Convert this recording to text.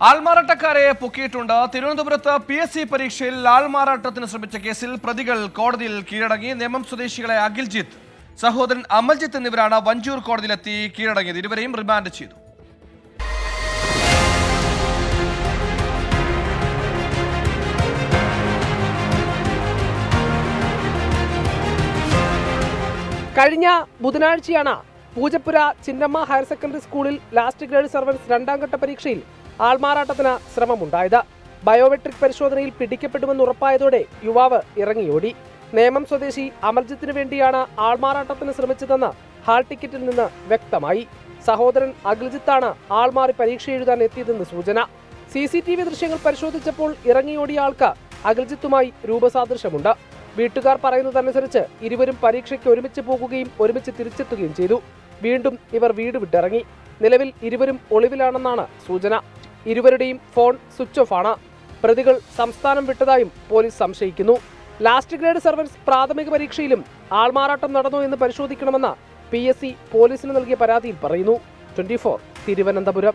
ആൾമാറാട്ടക്കാരെ പൊക്കിയിട്ടുണ്ട്. തിരുവനന്തപുരത്ത് P S C പരീക്ഷയിൽ ആൾമാറാട്ടത്തിന് ശ്രമിച്ച കേസിൽ പ്രതികൾ കോടതിയിൽ കീഴടങ്ങി. നേമം സ്വദേശികളെ അഖിൽജിത്ത് സഹോദരൻ അമൽജിത്ത് എന്നിവരാണ് വഞ്ചൂർ കോടതിയിലെത്തി കീഴടങ്ങിയത്. ഇരുവരെയും റിമാൻഡ് ചെയ്തു. കഴിഞ്ഞ ബുധനാഴ്ചയാണ് പൂജപ്പുര ചിന്നമ്മ ഹയർ സെക്കൻഡറി സ്കൂളിൽ ലാസ്റ്റ് ഗ്രേഡ് സർവൻസ് രണ്ടാം ഘട്ട പരീക്ഷയിൽ ആൾമാറാട്ടത്തിന് ശ്രമമുണ്ടായത്. ബയോമെട്രിക് പരിശോധനയിൽ പിടിക്കപ്പെടുമെന്ന് ഉറപ്പായതോടെ യുവാവ് ഇറങ്ങിയോടി. നേമം സ്വദേശി അമർജിത്തിനു വേണ്ടിയാണ് ആൾമാറാട്ടത്തിന് ശ്രമിച്ചതെന്ന് ഹാൾ ടിക്കറ്റിൽ നിന്ന് വ്യക്തമായി. സഹോദരൻ അഖിൽജിത്താണ് ആൾമാറി പരീക്ഷ എഴുതാൻ എത്തിയതെന്ന് സൂചന. സി സി ടി വി ദൃശ്യങ്ങൾ പരിശോധിച്ചപ്പോൾ ഇറങ്ങിയോടിയ ആൾക്ക് അഖിൽജിത്തുമായി രൂപസാദൃശ്യമുണ്ട്. വീട്ടുകാർ പറയുന്നതനുസരിച്ച് ഇരുവരും പരീക്ഷയ്ക്ക് ഒരുമിച്ച് പോകുകയും ഒരുമിച്ച് തിരിച്ചെത്തുകയും ചെയ്തു. വീണ്ടും ഇവർ വീട് വിട്ടിറങ്ങി. നിലവിൽ ഇരുവരും ഒളിവിലാണെന്നാണ് സൂചന. ഇരുവരുടെയും ഫോൺ സ്വിച്ച് ഓഫ് ആണ്. പ്രതികൾ സംസ്ഥാനം വിട്ടതായും പോലീസ് സംശയിക്കുന്നു. ലാസ്റ്റ് ഗ്രേഡ് സർവൻസ് പ്രാഥമിക പരീക്ഷയിലും ആൾമാറാട്ടം നടന്നു എന്ന് പരിശോധിക്കണമെന്ന പി എസ് സി പോലീസിന് നൽകിയ പരാതിയിൽ പറയുന്നു. ട്വന്റി തിരുവനന്തപുരം.